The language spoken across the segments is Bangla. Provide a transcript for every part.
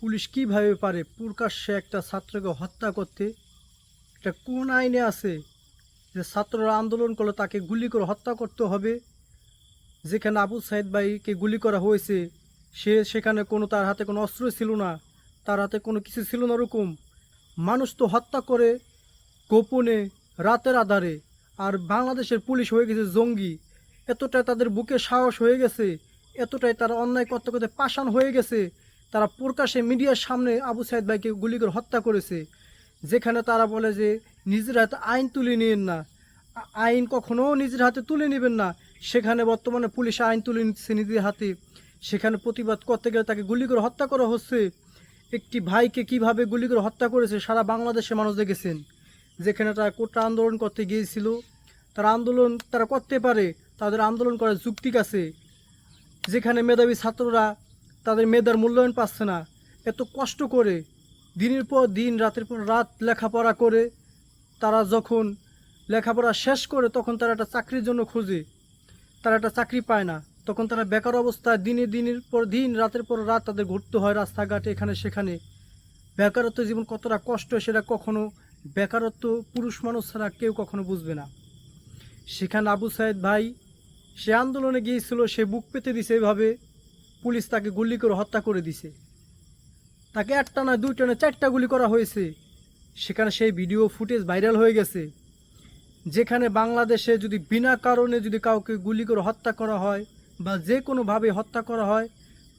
পুলিশ কীভাবে পারে? প্রকাশ্যে একটা ছাত্রকে হত্যা করতে। এটা কোন আইনে আছে যে ছাত্ররা আন্দোলন করলে তাকে গুলি করে হত্যা করতে হবে? যেখানে আবু সাইদ ভাইকে গুলি করা হয়েছে, সে সেখানে কোনো তার হাতে কোনো অস্ত্র ছিল না, তার হাতে কোনো কিছু ছিল না ওরকম। মানুষ তো হত্যা করে গোপনে, রাতের আধারে। আর বাংলাদেশের পুলিশ হয়ে গেছে জঙ্গি। এতটাই তাদের বুকে সাহস হয়ে গেছে, এতটাই তারা অন্যায় করতে করতে পাষাণ হয়ে গেছে। তারা প্রকাশ্যে মিডিয়ার সামনে আবু সাইদ ভাইকে গুলি করে হত্যা করেছে, যেখানে তারা বলে যে নিজের হাতে আইন তুলে নিন না। আইন কখনো নিজের হাতে তুলে নেবেন না। সেখানে বর্তমানে পুলিশ আইন তুলে নিচ্ছে নিজের হাতে। সেখানে প্রতিবাদ করতে গেলে তাকে গুলি করে হত্যা করা হচ্ছে। একটি ভাইকে কীভাবে গুলি করে হত্যা করেছে সারা বাংলাদেশে মানুষ দেখেছেন। যেখানে তারা কোটা আন্দোলন করতে গিয়েছিল। তারা আন্দোলন তারা করতে পারে। তাদের আন্দোলন করার যুক্তি আছে। যেখানে মেধাবী ছাত্ররা তাদের মেধার মূল্যায়ন পাচ্ছে না। এত কষ্ট করে দিনের পর দিন, রাতের পর রাত লেখাপড়া করে তারা যখন লেখাপড়া শেষ করে তখন তারা একটা চাকরির জন্য খোঁজে। তারা একটা চাকরি পায় না। তখন তারা বেকার অবস্থায় দিনে দিনের পর দিন, রাতের পর রাত তাদের ঘুরতে হয় রাস্তাঘাটে এখানে সেখানে। বেকারত্ব জীবন কতটা কষ্ট সেটা কখনো বেকারত্ব পুরুষ মানুষ ছাড়া কেউ কখনো বুঝবে না। সেখানে আবু সাহেদ ভাই, সে আন্দোলনে গিয়েছিল, সে বুক পেতে দিছে এভাবে। পুলিশ তাকে গুলি করে হত্যা করে দিছে। তাকে একটা না দুইটা না চারটা গুলি করা হয়েছে। সেখানে সেই ভিডিও ফুটেজ ভাইরাল হয়ে গেছে। যেখানে বাংলাদেশে যদি বিনা কারণে যদি কাউকে গুলি করে হত্যা করা হয় বা যে কোনোভাবে হত্যা করা হয়,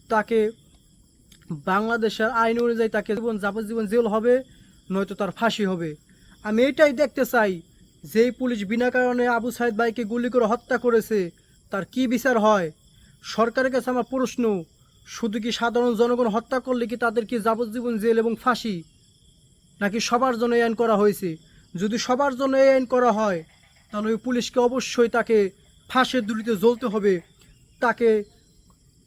তাকে বাংলাদেশের আইন অনুযায়ী তাকে জীবন যাবজ্জীবন জেল হবে, নয়তো তার ফাঁসি হবে। আমি এটাই দেখতে চাই যেই পুলিশ বিনা কারণে আবু সাইদ ভাইকে গুলি করে হত্যা করেছে, তার কি বিচার হয়? সরকারের কাছে আমার প্রশ্ন, শুধু কি সাধারণ জনগণ হত্যা করলে কি তাদের কি যাবজ্জীবন জেল এবং ফাঁসি? নাকি সবার জন্য এই আইন করা হয়েছে? যদি সবার জন্য এই আইন করা হয়, তাহলে ওই পুলিশকে অবশ্যই তাকে ফাঁসের দূরিতে জ্বলতে হবে। তাকে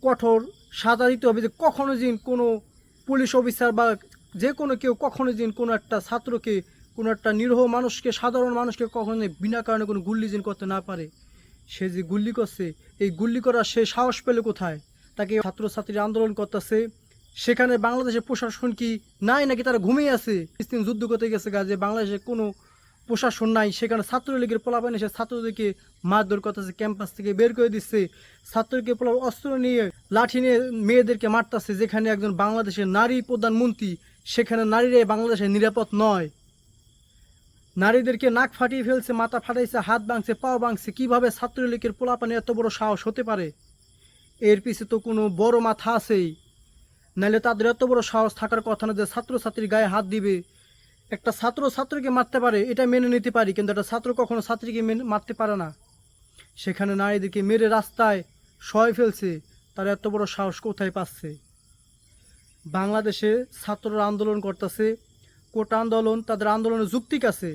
কঠোর সাজা দিতে হবে যে কখনো দিন কোনো পুলিশ অফিসার বা যে কোনো কেউ কখনো দিন কোনো একটা ছাত্রকে, কোনো একটা নিরহ মানুষকে, সাধারণ মানুষকে কখনো বিনা কারণে কোনো গুল্লি জিন করতে না পারে। সে যে গুল্লি করছে, এই গুল্লি করার সে সাহস পেলে কোথায়? তাকে ছাত্রছাত্রী আন্দোলন করতেছে। সেখানে বাংলাদেশের প্রশাসন কি নাই নাকি তারা ঘুমিয়ে আছে? ফিলিস্তিন যুদ্ধ করতে গেছে গা, যে বাংলাদেশে কোনো প্রশাসন নাই, সেখানে ছাত্রলীগের পোলাপান এসে ছাত্রদেরকে মারধর করতেছে, ক্যাম্পাস থেকে বের করে দিচ্ছে। ছাত্রকে পোলা অস্ত্র নিয়ে লাঠি নিয়ে মেয়েদেরকে মারতেছে, যেখানে একজন বাংলাদেশের নারী প্রধানমন্ত্রী, সেখানে নারীরা বাংলাদেশে নিরাপদ নয়। নারীদেরকে নাক ফাটিয়ে ফেলছে, মাথা ফাটাইছে, হাত ভাঙছে, পাও ভাঙছে। কীভাবে ছাত্রলীগের পোলাপানে এত বড় সাহস হতে পারে? এর পিছে তো কোনো বড় মাথা আছেই। নাহলে তাদের এত বড় সাহস থাকার কথা না যে ছাত্রছাত্রীর গায়ে হাত দিবে। একটা ছাত্র ছাত্রীকে মারতে পারে, এটা মেনে নিতে পারি, কিন্তু একটা ছাত্র কখনো ছাত্রীকে মারতে পারে না। সেখানে নারীদেরকে মেরে রাস্তায় শয় ফেলছে, তার এত বড় সাহস কোথায় পাচ্ছে? বাংলাদেশে ছাত্ররা আন্দোলন করতেছে কোটা আন্দোলন, তাদের আন্দোলনের যুক্তিক আছে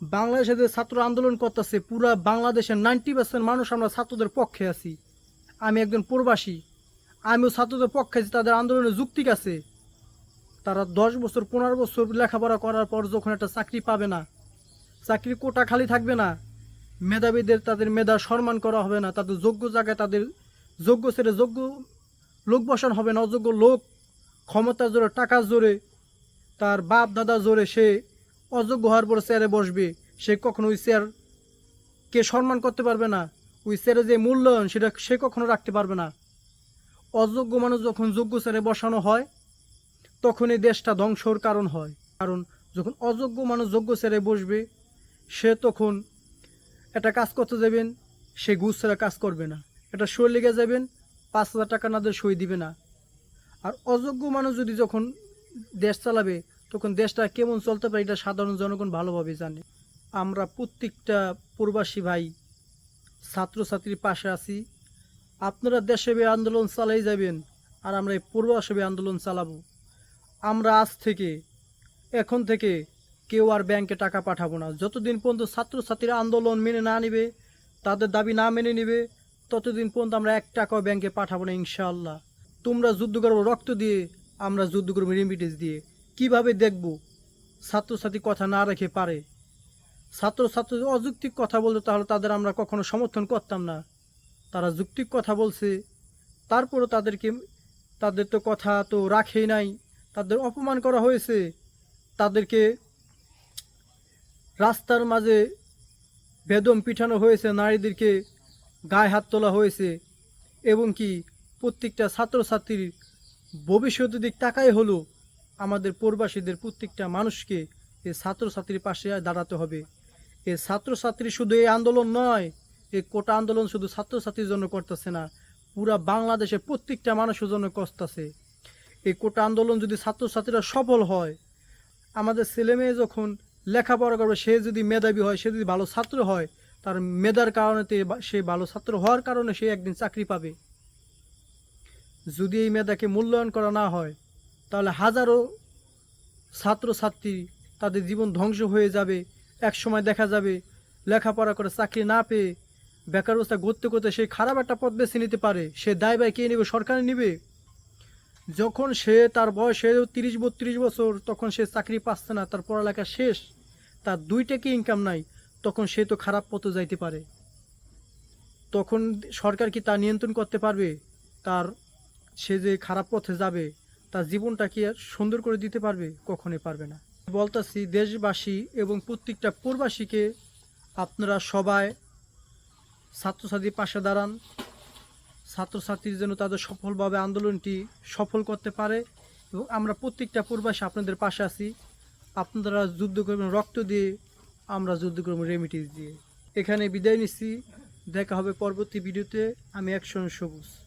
বাংলাদেশে যে ছাত্র আন্দোলন করতেছে, পুরা বাংলাদেশের নাইনটি পার্সেন্ট মানুষ আমরা ছাত্রদের পক্ষে আছি। আমি একজন প্রবাসী। আমিও ছাত্রদের পক্ষে আছি, তাদের আন্দোলনের যুক্তিক আছে তারা দশ বছর, পনেরো বছর লেখাপড়া করার পর যখন একটা চাকরি পাবে না, চাকরির কোটা খালি থাকবে না, মেধাবীদের তাদের মেধা সম্মান করা হবে না, তাদের যোগ্য জায়গায় তাদের যোগ্য ছেড়ে যোগ্য লোক বসানো হবে না, অযোগ্য লোক ক্ষমতার জোরে, টাকার জোরে তার বাপ দাদা জোরে সে অযোগ্য হওয়ার পর চেয়ারে বসবে। সে কখনো ওই চেয়ার কে সম্মান করতে পারবে না। ওই চেয়ারে যে মূল্যায়ন সেটা সে কখনো রাখতে পারবে না। অযোগ্য মানুষ যখন যোগ্য চেয়ারে বসানো হয় তখন এই দেশটা ধ্বংসর কারণ হয়। কারণ যখন অযোগ্য মানুষ যোগ্য চেয়ারে বসবে, সে তখন একটা কাজ করতে যাবেন, সে ঘুষ ছাড়া কাজ করবে না। এটা সই লেগে যাবেন, পাঁচ হাজার টাকা না দিয়ে সই দিবে না। আর অযোগ্য মানুষ যদি যখন দেশ চালাবে, তখন দেশটা কেমন চলতে পারে এটা সাধারণ জনগণ ভালোভাবে জানে। আমরা প্রত্যেকটা প্রবাসী ভাই, ছাত্রছাত্রীর পাশে আছি। আপনারা দেশে আন্দোলন চালাই যাবেন আর আমরা এই পূর্বাসবে আন্দোলন চালাবো। আমরা আজ থেকে, এখন থেকে কেউ আর ব্যাংকে টাকা পাঠাবো না। যতদিন পর্যন্ত ছাত্রছাত্রীরা আন্দোলন মেনে না নিবে, তাদের দাবি না মেনে নেবে, ততদিন পর্যন্ত আমরা এক টাকাও ব্যাংকে পাঠাবো না ইনশাআল্লাহ। তোমরা যুদ্ধ করব, রক্ত দিয়ে আমরা যুদ্ধ করব রেমিটেন্স দিয়ে। কীভাবে দেখব? ছাত্রছাত্রী কথা না রেখে পারে। ছাত্রছাত্রী অযৌক্তিক কথা বলতো তাহলে তাদের আমরা কখনো সমর্থন করতাম না। তারা যুক্তিক কথা বলছে। তারপরও তাদেরকে তাদের তো কথা তো রাখেই নাই। তাদের অপমান করা হয়েছে। তাদেরকে রাস্তার মাঝে বেদম পিঠানো হয়েছে। নারীদেরকে গায়ে হাত তোলা হয়েছে। এবং কি প্রত্যেকটা ছাত্রছাত্রীর ভবিষ্যতের দিক তাকাই হলো আমাদের প্রবাসীদের প্রত্যেকটা মানুষকে এই ছাত্রছাত্রীর পাশে দাঁড়াতে হবে। এই ছাত্রছাত্রী শুধু এই আন্দোলন নয় এই কোটা আন্দোলন শুধু ছাত্রছাত্রীর জন্য করতেছে না, পুরা বাংলাদেশের প্রত্যেকটা মানুষের জন্য করতেছে। এই কোটা আন্দোলন যদি ছাত্রছাত্রীরা সফল হয়, আমাদের ছেলে মেয়ে যখন লেখাপড়া করবে, সে যদি মেধাবী হয়, সে যদি ভালো ছাত্র হয়, তার মেধার কারণে সে ভালো ছাত্র হওয়ার কারণে সে একদিন চাকরি পাবে। যদি এই মেধাকে মূল্যায়ন করা না হয়, তাহলে হাজারো ছাত্রছাত্রী তাদের জীবন ধ্বংস হয়ে যাবে এক সময় দেখা যাবে লেখাপড়া করে চাকরি না পেয়ে বেকার অবস্থা করতে করতে সে খারাপ একটা পথ বেছে নিতে পারে। সে দায় বাই কে নেবে? সরকার নেবে। যখন সে তার বয়স তিরিশ, বত্রিশ বছর, তখন সে চাকরি পাচ্ছে না, তার পড়ালেখা শেষ, তার দুই টাকা ইনকাম নাই, তখন সে তো খারাপ পথে যাইতে পারে। তখন সরকার কি তা নিয়ন্ত্রণ করতে পারবে? তার সে যে খারাপ পথে যাবে, তার জীবনটা কি আর সুন্দর করে দিতে পারবে? কখনোই পারবে না। বলতাছি, দেশবাসী এবং প্রত্যেকটা প্রবাসীকে আপনারা সবাই ছাত্রছাত্রীর পাশে দাঁড়ান। ছাত্রছাত্রীর জন্য তাদের সফলভাবে আন্দোলনটি সফল করতে পারে এবং আমরা প্রত্যেকটা প্রবাসী আপনাদের পাশে আছি। আপনারা যুদ্ধ করবেন, রক্ত দিয়ে আমরা যুদ্ধ করব রেমিটিস দিয়ে। এখানে বিদায় নিচ্ছি। দেখা হবে পরবর্তী ভিডিওতে। আমি একশন সবুজ।